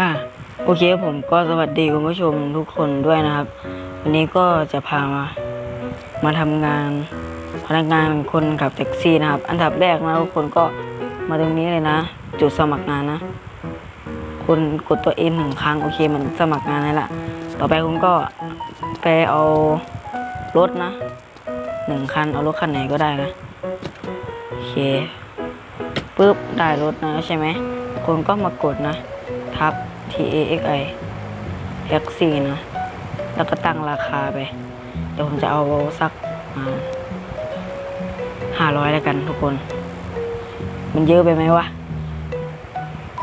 อะโอเคผมก็สวัสดีคุณผู้ชมทุกคนด้วยนะครับ วันนี้ก็จะพามา มาทำงานพนักงานคนขับแท็กซี่นะครับ อันดับแรกนะทุกคนก็มาตรงนี้เลยนะ จุดสมัครงานนะ คุณกดตัวเอ็นหนึ่งครั้งโอเคมันสมัครงานแล้วล่ะ ต่อไปคุณก็ไปเอารถนะหนึ่งคันเอารถคันไหนก็ได้นะโอเคปุ๊บได้รถนะใช่ไหมคุณก็มากดนะ ทับ T A X I แท็กซี่นะ แล้วก็ตั้งราคาไป เดี๋ยวผมจะเอาสักห้าร้อยแล้วกันทุกคน มันเยอะไปไหมวะ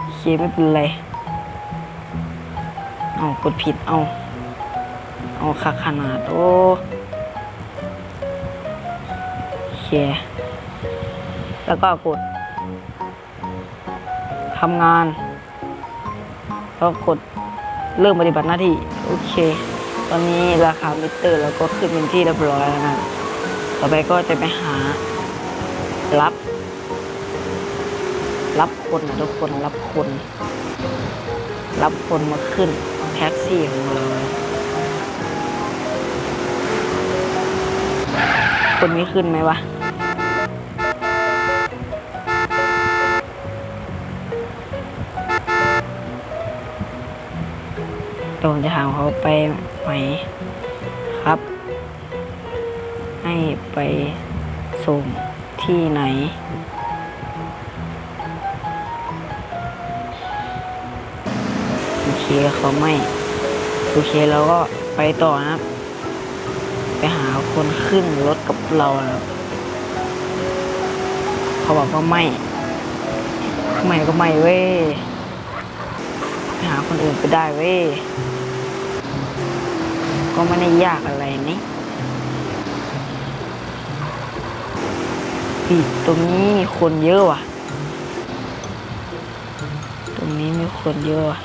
โอเคไม่เป็นไร เอากดผิด เอา เอาคักขนาด โอ้โอเคแล้วก็กดทำงาน แล้วกดเริ่มปฏิบัติหน้าที่ โอเค ตอนนี้ราคามิเตอร์เราก็ขึ้นเป็นที่เรียบร้อยแล้วนะ ต่อไปก็จะไปหา รับ รับคนนะทุกคนรับคน รับคนมาขึ้นแท็กซี่ของเราคนนี้ขึ้นไหมวะ ตรงจะถามเขาไปไหมครับ ให้ไปส่งที่ไหน โอเคเขาไม่ โอเคเราก็ไปต่อนะครับ ไปหาคนขึ้นรถกับเรานะครับเขาบอกว่าไม่ ไม่ก็ไม่เว้ยหาคนอื่นไปได้เว้ย ก็ไม่ได้ยากอะไรนี่อีตรงนี้มีคนเยอะว่ะ ตรงนี้มีคนเยอะว่ะ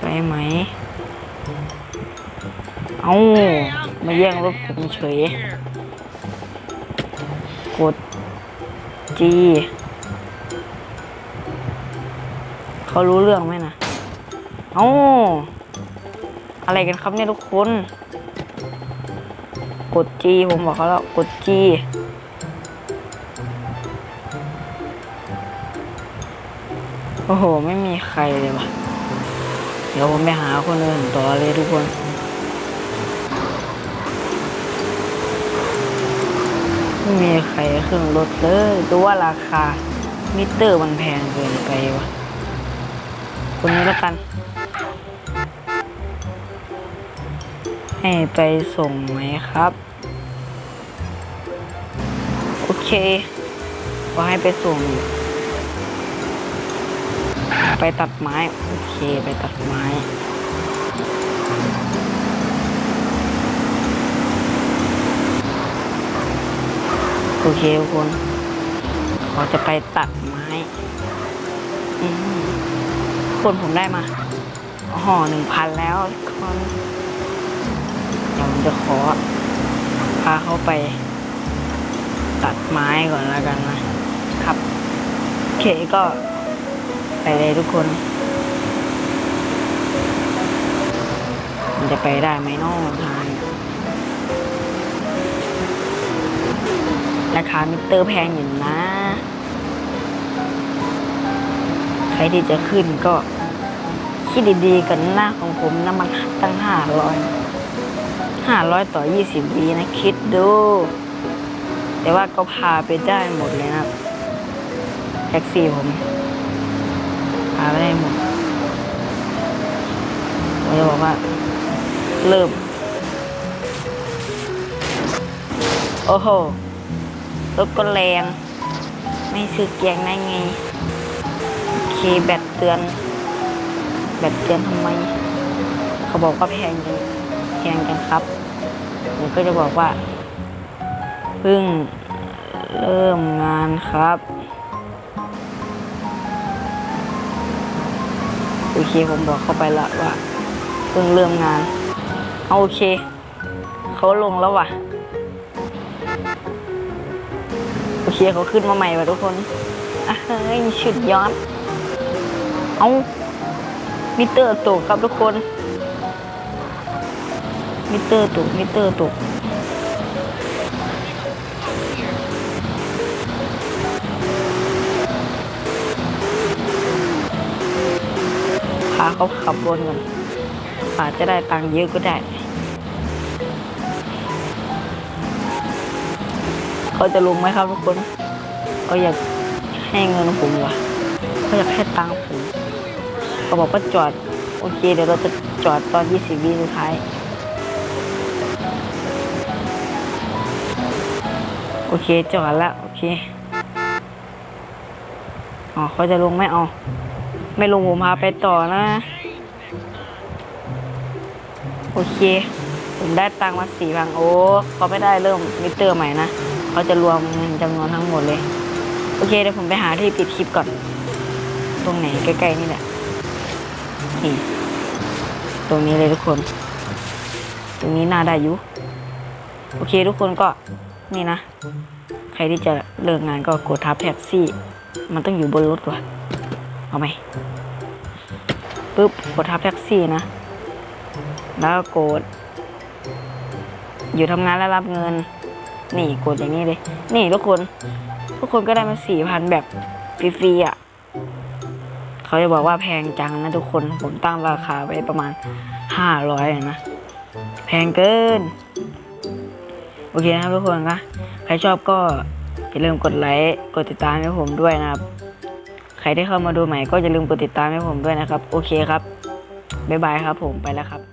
ไปไหม เอามาแย่งรถผมเฉย กด G เขารู้เรื่องไหมนะ เอาอะไรกันครับเนี่ยทุกคน กด G ผมบอกเขาแล้วกด G โอ้โห ไม่มีใครเลยว่ะ เดี๋ยวผมไปหาคนอื่นต่อเลยทุกคนไม่มีใครขึ้นรถเลยดูว่าราคา มิเตอร์มันแพงเกินไปวะคนนี้แล้วกัน ให้ไปส่งไหมครับ โอเคก็ให้ไปส่ง ไปตัดไม้ โอเค ไปตัดไม้โอเคทุกคนเขาจะไปตัดไม้อืมคนผมได้มาห่อหนึ่งพันแล้วคนเดี๋ยว ผมจะขอพาเขาไป ตัดไม้ก่อนแล้วกันนะครับ โอเคก็ไปเลยทุกคนมันจะไปได้ไหมน้องทางราคามิเตอร์แพงอยู่นะ ใครที่จะขึ้นก็คิดดีๆกันหน้าของผมนะมันตั้งห้าร้อย ห้าร้อยต่อยี่สิบวีนะคิดดู แต่ว่าก็พาไปได้หมดเลยนะแท็กซี่ผมพาไปได้หมดผมจะบอกว่า เริ่ม โอ้โหรถก็แรง ไม่ซื้อเกียงได้ไง โอเคแบตเตือน แบตเตือนทำไม เขาบอกว่าแพงจัง แพงจังครับผมก็จะบอกว่าเพิ่งเริ่มงานครับ โอเคผมบอกเข้าไปละว่าเพิ่งเริ่มงานเอาโอเค เขาลงแล้วว่ะ โอเคเขาขึ้นมาใหม่ว่ะทุกคนอะเฮ้ยชุดยอดเอามิเตอร์ตกครับทุกคน มิเตอร์ตกมิเตอร์ตกพาเขาขับวนกันอาจจะได้ตังค์เยอะก็ได้ เขาจะลงไหมครับทุกคนเขาอยากให้เงินผมว่ะเขาอยากให้ตังค์ผมเขาบอกว่าจอด โอเค เดี๋ยวเราจะจอดตอน 20วิสุดท้าย โอเคจอดแล้วโอเค อ๋อเขาจะลงไหมเอา ไม่ลงผมพาไปต่อนะ โอเค ผมได้ตังค์มาสี่พันโอ้เขาไม่ได้เริ่มมิเตอร์ใหม่นะเขาจะรวมเงินจำนวนทั้งหมดเลย โอเคเดี๋ยวผมไปหาที่ปิดคลิปก่อน ตรงไหนใกล้ๆนี่แหละนี่ตรงนี้เลยทุกคน ตรงนี้น่าได้อยู่ โอเคทุกคนก็ นี่นะ ใครที่จะเลิกงานก็กดทับแท็กซี่ มันต้องอยู่บนรถว่ะ เอาไหมปุ๊บกดทับแท็กซี่นะ แล้วกด อยู่ทำงานแล้วรับเงิน นี่กดอย่างนี้เลย นี่ทุกคนทุกคนก็ได้มาสี่พันแบบฟรีๆอะเขาจะบอกว่าแพงจังนะทุกคนผมตั้งราคาไว้ประมาณห้าร้อยนะ แพงเกิน โอเคนะครับทุกคนนะใครชอบก็อย่าลืมกดไลค์กดติดตามให้ผมด้วยนะครับ ใครที่เข้ามาดูใหม่ก็อย่าลืมกดติดตามให้ผมด้วยนะครับ โอเคครับบ๊ายบายครับผมไปแล้วครับ